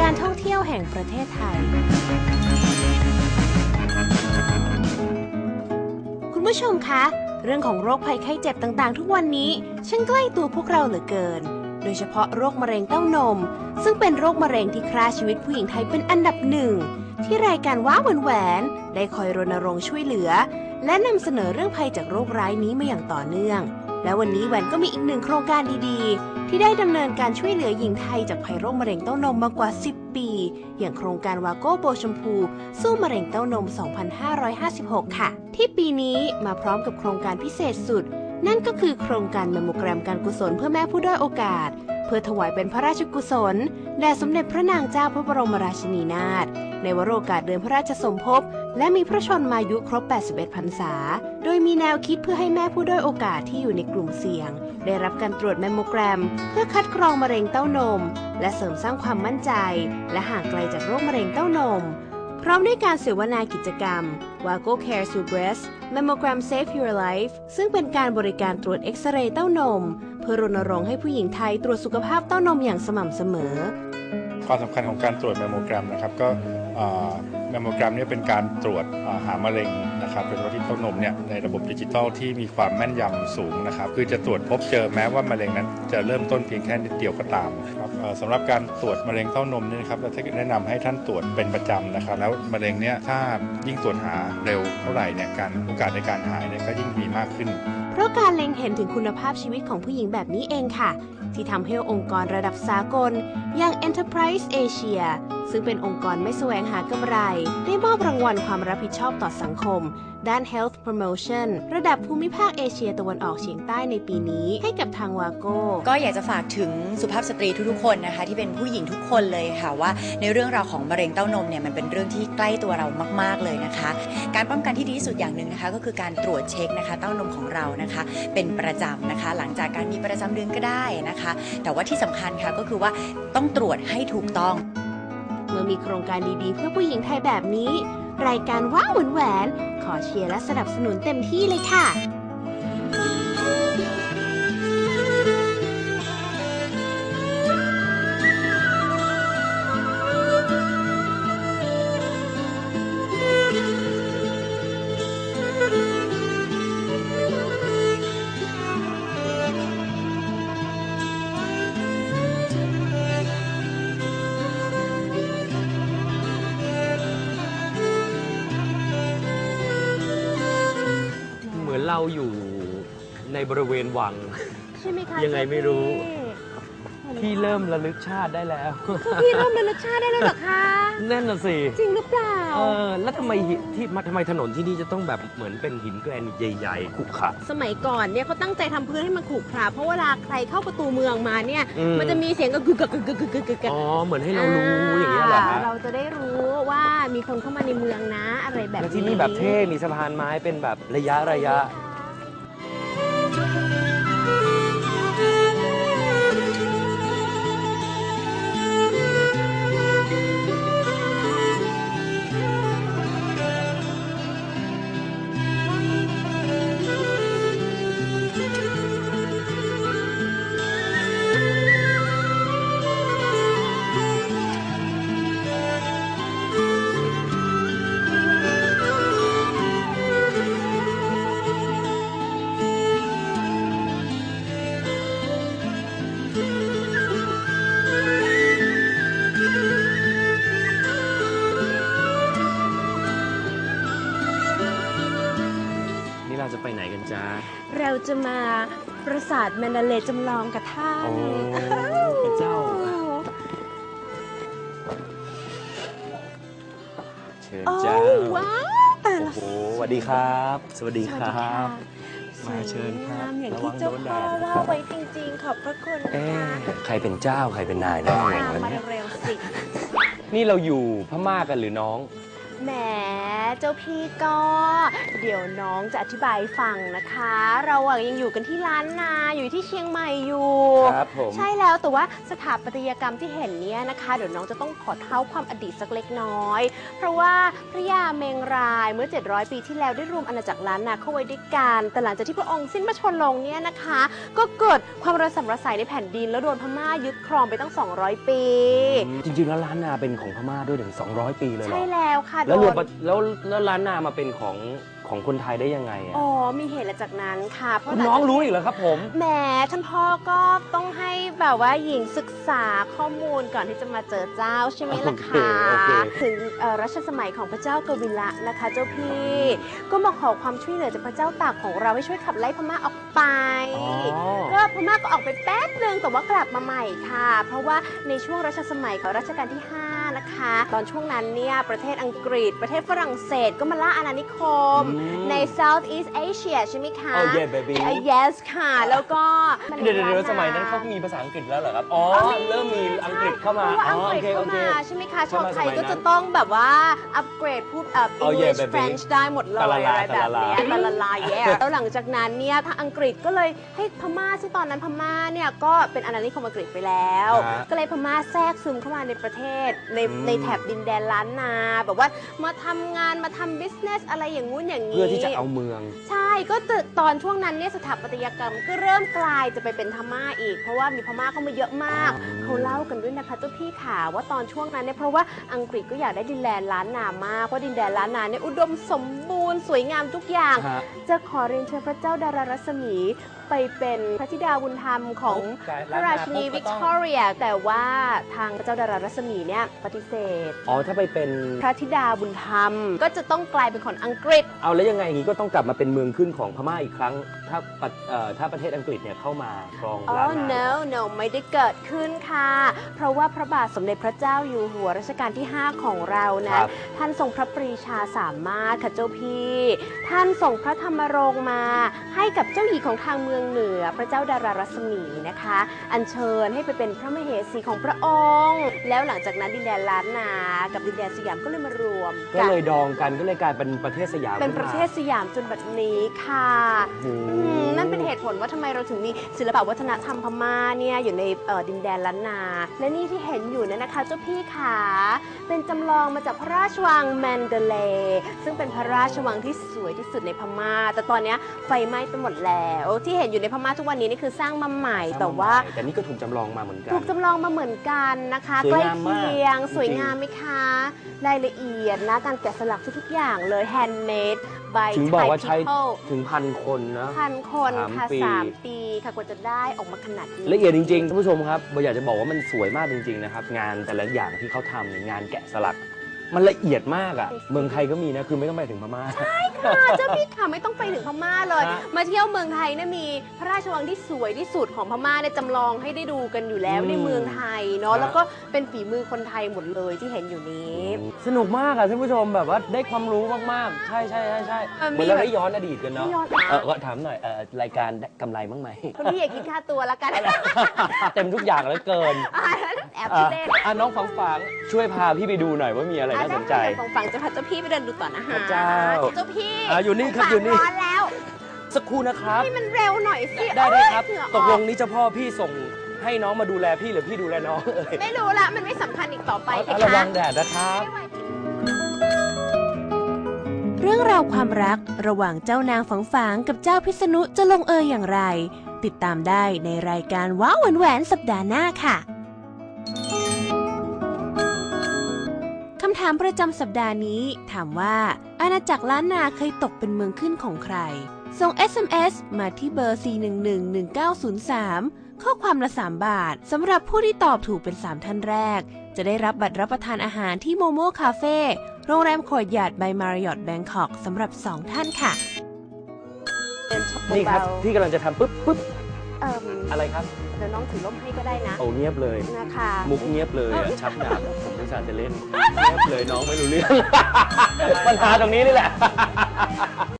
การท่องเที่ยวแห่งประเทศไทย คุณผู้ชมคะ เรื่องของโรคภัยไข้เจ็บต่างๆ ทุกวันนี้ช่างใกล้ตัวพวกเราเหลือเกิน โดยเฉพาะโรคมะเร็งเต้านม ซึ่งเป็นโรคมะเร็งที่ฆ่าชีวิตผู้หญิงไทยเป็นอันดับหนึ่งที่รายการว้าแหวนแหวนได้คอยรณรงค์ช่วยเหลือ และนำเสนอเรื่องภัยจากโรคร้ายนี้มาอย่างต่อเนื่อง และวันนี้แหวนก็มีอีกหนึ่งโครงการดีๆ ที่ได้ดำเนินการช่วยเหลือหญิงไทยจากภัยโรคมะเร็งเต้านมมากว่า 10 ปี อย่างโครงการวาโก้โบชมพู สู้มะเร็งเต้านม 2556 ค่ะ ที่ปีนี้มาพร้อมกับโครงการพิเศษสุด นั่นก็คือโครงการแมมโมแกรมการกุศลเพื่อแม่ผู้ด้อยโอกาส พื่อถวายเป็นพระราชกุศลแด่สมเด็จพระนางเจ้าพระบรมราชินีนาถในวโรกาสเดือนพระราชสมภพ และมีพระชนมายุครบ 81พรรษา โดยมีแนวคิดเพื่อให้แม่ผู้ด้อยโอกาสที่อยู่ในกลุ่มเสี่ยง ได้รับการตรวจแมมโมแกรม เพื่อคัดกรองมะเร็งเต้านม และเสริมสร้างความมั่นใจ และห่างไกลจากโรคมะเร็งเต้านม พร้อมด้วยการเสวนากิจกรรม Wago Care to Breast Mammogram Save Your Life ซึ่งเป็นการบริการตรวจเอ็กซเรย์เต้านม เพื่อรณรงค์ให้ผู้หญิงไทยตรวจสุขภาพเต้านมอย่างสม่ำเสมอ ความสำคัญของการตรวจแมมโมแกรมนะครับก็แมมโมแกรมเนี่ยเป็นการตรวจหามะเร็ง นะครับโดยเฉพาะที่เต้านมเนี่ยในระบบดิจิทัลที่มีความแม่นยำสูงนะครับคือจะตรวจพบเจอแม้ว่ามะเร็งนั้นจะเริ่มต้นเพียงแค่นิดเดียวก็ตามครับสำหรับการตรวจมะเร็งเต้านมเนี่ยนะครับเราจะแนะนำให้ท่านตรวจเป็นประจำนะครับ แล้วมะเร็งเนี่ยถ้ายิ่งตรวจหาเร็วเท่าไหร่เนี่ยการโอกาสในการหายเนี่ยก็ยิ่งมีมากขึ้น เพราะการเล็งเห็นถึงคุณภาพชีวิตของผู้หญิงแบบนี้เองค่ะ ที่ทำให้องค์กรระดับสากลอย่าง Enterprise Asia ซึ่งเป็นองค์กรไม่แสวงหากำไร ได้มอบรางวัลความรับผิดชอบต่อสังคม ด้าน Health Promotion ระดับภูมิภาคเอเชียตะวันออกเฉียงใต้ในปีนี้ ให้กับทางวาโก้ ก็อยากจะฝากถึงสุภาพสตรีทุกๆคนนะคะ ที่เป็นผู้หญิงทุกคนเลยค่ะว่า ในเรื่องราวของมะเร็งเต้านมเนี่ยมันเป็นเรื่องที่ใกล้ตัวเรามาก ๆเลยนะคะ การป้องกันที่ดีที่สุดอย่างหนึ่งนะคะ ก็คือการตรวจเช็คนะคะเต้านมของเรานะคะ เป็นประจำนะคะ หลังจากการมีประจำเดือนก็ได้นะคะ แต่ว่าที่สำคัญค่ะก็คือว่าต้องตรวจให้ถูกต้อง อมีโครงการดีๆ เพื่อผู้หญิงไทยแบบนี้ รายการว้าวแหวนแหวนขอเชียร์และสนับสนุนเต็มที่เลยค่ะ อนเราอยู่ในบริเวณวัง ใช่ไหมคะยังไงไม่รู้ พี่ที่เริ่มระลึกชาติได้แล้วพี่เริ่มระลึกชาติได้แล้วเหรอคะ นั่นน่ะสิ จริงหรือเปล่า เออ แล้วทำไมหินที่มาทำไมถนนที่นี่จะต้องแบบเหมือนเป็นหินแกรนิตใหญ่ๆขรุขระ สมัยก่อนเนี่ยเขาตั้งใจทำพื้นให้มันขรุขระเพราะเวลาใครเข้าประตูเมืองมาเนี่ย อืม มันจะมีเสียงกึกกึกกึกกึกกึกกึกกึกกึกอ๋อ เหมือนให้เรารู้อย่างเงี้ยเหรอฮะเราจะได้รู้ว่ามีคนเข้ามาในเมืองนะ อะไรแบบแล้วนี้ที่นี่แบบเท่ มีสะพานไม้เป็นแบบระยะระยะ Thank you. จะไปไหนกันจ้าเราจะมาปราสาทแมนดาเลย์จำลองกับท่านโอ้พระเจ้า เชิญโอ้จ้าว้าวแต่โอ้ละโหสวัสดีครับ สวัสดีสควัสรัดีค่ะบมาเชิญครับสวยงามอย่างระวัที่งเจ้าโดนแดพ่อดนะว่าไว้จริงๆ ขอบพระคุณนะเอ๊ะคะใครเป็นเจ้าใครเป็นนายนะตาอย่างมนั้นมาเนี่ยเร็วๆสิ นี่เราอยู่พม่ากันหรือน้อง แหมเจ้าพี่ก็ เดี๋ยวน้องจะอธิบายให้ฟังนะคะ เราอะยังอยู่กันที่ร้านนาอยู่ที่เชียงใหม่อยู่ ครับผม ใช่แล้วแต่ว่าสถาปัตยกรรมที่เห็นเนี้ยนะคะ เดี๋ยวน้องจะต้องขอเท้าความอดีตสักเล็กน้อย เพราะว่าพระยาเมงรายเมื่อ 700 ปีที่แล้วได้รวมอาณาจักรล้านนาเข้าไว้ด้วยกันแต่หลังจากที่พระองค์สิ้นพระชนม์ลงเนี่ยนะคะ ก็เกิดความระสำระสายในแผ่นดิน แล้วโดนพม่ายึดครองไปตั้ง 200 ปี จริงๆแล้วร้านนาเป็นของพม่าด้วยถึง 200 ปีเลยเหรใช่อแล้วค่ะแล้วรวมโดนปะแล้วแล้วร้านนามาเป็นของของคนไทยได้ยังไงอะอ๋อ มีเหตุและจากนั้นค่ะเพราะคุณหลัน้องจากรู้อีกเหรอครับผม แหมท่านพ่อก็ต้องให้แบบว่าหญิงศึกษาข้อมูลก่อนที่จะมาเจอเจ้าใช่ไหมล่ะคะโอเคโอเค ถึงเอ่อรัชสมัยของพระเจ้ากวิละนะคะ เจ้าพี่ ก็มาขอความช่วยเหลือจากพระเจ้าตากของเราให้ช่วยขับไล่พม่าออกไป อ๋อ ก็พม่าก็ออกไปแป๊บนึงแต่ว่ากลับมาใหม่ค่ะ เพราะว่าในช่วงรัชสมัยของรัชกาลที่ 5 นะคะ ตอนช่วงนั้นเนี่ยประเทศอังกฤษ ประเทศฝรั่งเศสก็มาล่าอาณานิคมอืมใน Southeast Asia ใช่ไหมคะโอ้ yeah baby อะ yes ค่ะ แล้วก็เดี๋ยวเดี๋ยวเดี๋ยวสมัยนั้นเขามีภาษาอังกฤษแล้วเหรอครับ อ๋อ เริ่มมีอังกฤษเข้ามา เพราะว่าอ๋อัองโอกฤษเค เข้าโอเค มาใช่ไหมคะชาวเข้ามาไทยสมัยนั้นก็จะต้องแบบว่าอัปเกรดพูดเอ่อ Oh yeah English baby French ได้หมดเลยตะละลาอะไรแบบเนี้ยตะตะละละลาลาแย่แล้วหลังจากนั้นเนี่ยทางอังกฤษก็เลยให้พม่าซึ่งตอนนั้นพม่าเนี่ยก็เป็นอาณานิคมอังกฤษไปแล้ว ฮะก็เลยพม่าแทรกซึมเข้ามาในประเทศในอืมในแถบดินแดนล้านนา แบบว่ามาทำงานมาทำ business อะไรอย่างงู้นอย่างนี้ เพื่อที่จะเอาเมือง ใช่ ก็ตึกตอนช่วงนั้นเนี่ยสถาปัตยกรรมก็เริ่มกลายจะไปเป็นพม่าอีก เพราะว่ามีพม่าเข้ามาเยอะมากอืมเขาเล่ากันด้วยนะคะเจ้าพี่ขาว่าตอนช่วงนั้นเนี่ยเพราะว่าอังกฤษก็อยากได้ดินแดนล้านนามากเพราะดินแดนล้านนาเนี่ยอุดมสมบูรณ์สวยงามทุกอย่างฮะจะขอเรียนเชิญพระเจ้าดารารัศมีไปเป็นพระธิดาบุญธรรมของพระราชินีวิกตอเรีย แต่ว่าทางพระเจ้าดารารัศมีเนี่ยปฏิเสธ อ๋อถ้าไปเป็นพระธิดาบุญธรรม ก็จะต้องกลายเป็นคนอังกฤษ เอาแล้วยังไงอย่างนี้ก็ต้องกลับมาเป็นเมืองขึ้นของพม่าอีกครั้ง ถ้าปะเอ่อถ้าประเทศอังกฤษเนี่ยเข้ามาครองอ๋อ ล้านนา no no ไม่ได้เกิดขึ้นค่ะ เพราะว่าพระบาทสมเด็จพระเจ้าอยู่หัวรัชกาลที่ 5 ของเราคนะรับท่านทรงพระปรีชาสามารถค่ะเจ้าพี่ ท่านส่งพระธรรมรงค์มา ให้กับเจ้าหญิงของทางเมืองเหนือ พระเจ้าดารารัศมีนะคะ อัญเชิญให้ไปเป็นพระมเหสีของพระองค์ แล้วหลังจากนั้นดินแดนล้านนา กับดินแดนสยามก็เลยมารวมก็กัน เลยดองกันก็เลยกลายเป็นประเทศสยามเป็นขึ้ปมาระเทศสยามจนบัดนี้ค่ะโอ้โหอืมนั่นเป็นเหตุผลว่าทำไมเราถึงมีศิลปวัฒนธรรมพม่าเนี่ยอยู่ในเอ่อดินแดนล้านนา และนี่ที่เห็นอยู่เนี่ยนะคะเจ้าพี่ขาเป็นจำลองมาจากพระราชวังแมนเดเลย์ซึ่งเป็นพระราชวังที่สวยที่สุดในพม่า แต่ตอนเนี้ยไฟไหม้ไปหมดแล้ว ที่เห็นอยู่ในพม่าทุกวันนี้นี่คือสร้างมาใหม่แต่ว่า แต่นี่ก็ถูกจำลองมาเหมือนกัน ถูกจำลองมาเหมือนกันนะคะสวยใกล้งามมากเคียงสวยจริงๆ งามไหมคะรายละเอียดนะการแกะสลักทุกๆอย่างเลย handmade by ถึงบอก Thai ว่าใช้ people ถึงพันคนนะ พันคนสามค่ะปีสามปีค่ะกว่าจะได้ออกมาขนาดนี้ละเอียดจริงๆท่านผู้ชมครับเราอยากจะบอกว่ามันสวยมากจริงๆนะครับ งานแต่ละอย่างที่เขาทำเนี่ยงานแกะสลัก มันละเอียดมากอะ่ะ เมืองไทยก็มีนะ คือไม่ต้องไปถึงพม่าค่ะเจ้าพี่ค่ะไม่ต้องไปถึงพม่าเลย ฮะ มาเที่ยวเมืองไทยเนี่ยมีพระราชวังที่สวยที่สุดของพม่าเนี่ยจำลองให้ได้ดูกันอยู่แล้วอืมในเมืองไทยเนาะฮะแล้วก็เป็นฝีมือคนไทยหมดเลยที่เห็นอยู่นี้ สนุกมากอะท่านผู้ชมแบบว่าได้ความรู้มากๆ ใช่ใช่ใช่ใช่เออมีเหมือนเราได้ย้อนอดีตกันเนาะได้ย้อนเออก็ถามหน่อยเออรายการได้กำไรบ้างไหมคนที่อยากกินค่าตัวละกัน เต็มทุกอย่างแล้วเกินอ่าแอบอะเล่น อะน้องฝังฝังช่วยพาพี่ไปดูหน่อยว่ามีอะไรน่าสนใจอะได้ฟังฟังจะพาเจ้าพี่ไปเดินดูต่อนะคะพระเจ้าเจ้าพี่อะอยู่นี่ครับอยู่นี่ร้อนแล้วสักครู่นะครับให้มันเร็วหน่อยสิได้ได้ครับโอ๊ยเหงื่ออตอกลงนี้เจ้าพ่อพี่ส่งให้น้องมาดูแลพี่หรือพี่ดูแลน้องเอ่ยไม่รู้ละมันไม่สำคัญอีกต่อไปเอานะระวัคะงแดดนะครับ เรื่องราวความรักระหว่างเจ้านางฝังฝางกับเจ้าพิษณุจะลงเอยอย่างไร ติดตามได้ในรายการว้าวแหวนแหวนสัปดาห์หน้าค่ะามประจำสัปดาห์นี้ ถามว่า อาณาจักรล้านนาเคยตกเป็นเมืองขึ้นของใคร ส่ง SMS มาที่เบอร์ 411-1903 ข้อความละ 3 บาท สำหรับผู้ที่ตอบถูกเป็น 3 ท่านแรก จะได้รับบัตรรับประทานอาหารที่โมโม่คาเฟ่โรงแรมขวดหยาดบายมาริออตแบงคอกสำหรับ 2 ท่านค่ะ นี่ครับ พี่กำลังจะทำปุ๊บปุ๊บ เอิ่มอะไรครับเดี๋ยวน้องถือร่มให้ก็ได้นะ เอาเงียบเลย นะคะมุกเงียบเลยอะชักดาบผมไม่สาจะเล่นเงียบเลยน้องไม่รู้เรื่อง ปัญหาตรงนี้นี่แหละ